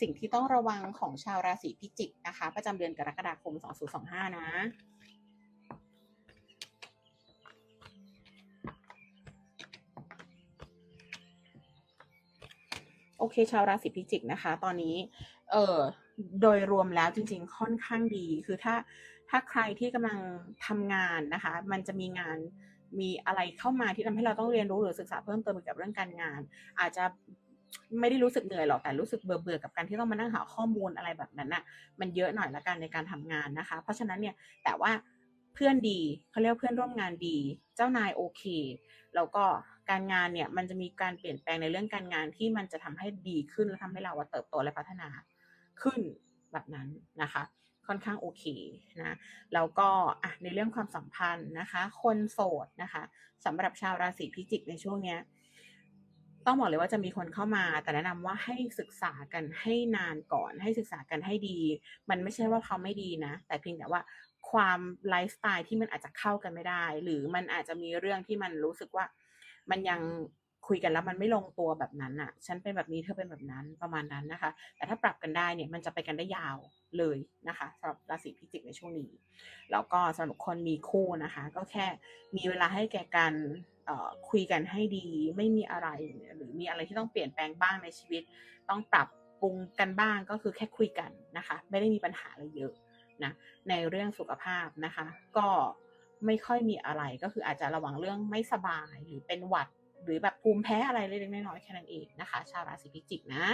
สิ่งที่ต้องระวังของชาวราศีพิจิกนะคะ ประจำเดือนกรกฎาคม 2025 นะ โอเค ชาวราศีพิจิกนะคะ ตอนนี้ เออโดยรวมแล้วจริง ๆ ค่อนข้างดี คือถ้า ถ้าใครที่กำลังทำงานนะคะ มันจะมีงาน มีอะไรเข้ามาที่ทำให้เราต้องเรียนรู้หรือศึกษาเพิ่มเติมเกี่ยวกับเรื่องการงาน อาจจะ ไม่ได้รู้สึกเหนื่อยหรอกแต่รู้สึกเบื่อเบื่อกับการที่ต้องมานั่งหาข้อมูลอะไรแบบนั้นน่ะมันเยอะหน่อยละกันในการทำงานนะคะ เพราะฉะนั้นเนี่ยแต่ว่าเพื่อนดีเขาเรียกเพื่อนร่วมงานดี เจ้านายโอเค แล้วก็การงานเนี่ยมันจะมีการเปลี่ยนแปลงในเรื่องการงานที่มันจะทำให้ดีขึ้นและทำให้เราเติบโตและพัฒนาขึ้นแบบนั้นนะคะค่อนข้างโอเคนะแล้วก็อะในเรื่องความสัมพันธ์นะคะ คนโสดนะคะสำหรับชาวราศีพิจิกในช่วงเนี้ย ต้องบอกเลยว่าจะมีคนเข้ามา แต่แนะนำว่าให้ศึกษากันให้นานก่อน ให้ศึกษากันให้ดี มันไม่ใช่ว่าเขาไม่ดีนะ แต่เพียงแต่ว่าความไลฟ์สไตล์ที่มันอาจจะเข้ากันไม่ได้ หรือมันอาจจะมีเรื่องที่มันรู้สึกว่า มันยังคุยกันแล้วมันไม่ลงตัวแบบนั้นอะ ฉันเป็นแบบนี้เธอเป็นแบบนั้นประมาณนั้นนะคะ แต่ถ้าปรับกันได้เนี่ยมันจะไปกันได้ยาวเลยนะคะสำหรับราศีพิจิกในช่วงนี้ แล้วก็สำหรับคนมีคู่นะคะ ก็แค่มีเวลาให้แก่กัน คุยกันให้ดีไม่มีอะไร หรือมีอะไรที่ต้องเปลี่ยนแปลงบ้างในชีวิต ต้องปรับปรุงกันบ้างก็คือแค่คุยกันนะคะ ไม่ได้มีปัญหาอะไรเยอะนะในเรื่องสุขภาพนะคะ ก็ไม่ค่อยมีอะไรก็คืออาจจะระวังเรื่องไม่สบายหรือเป็นหวัด หรือแบบภูมิแพ้อะไรเล็กๆน้อยๆแค่นั้นเองนะคะ ชาวราศีพิจิกนะ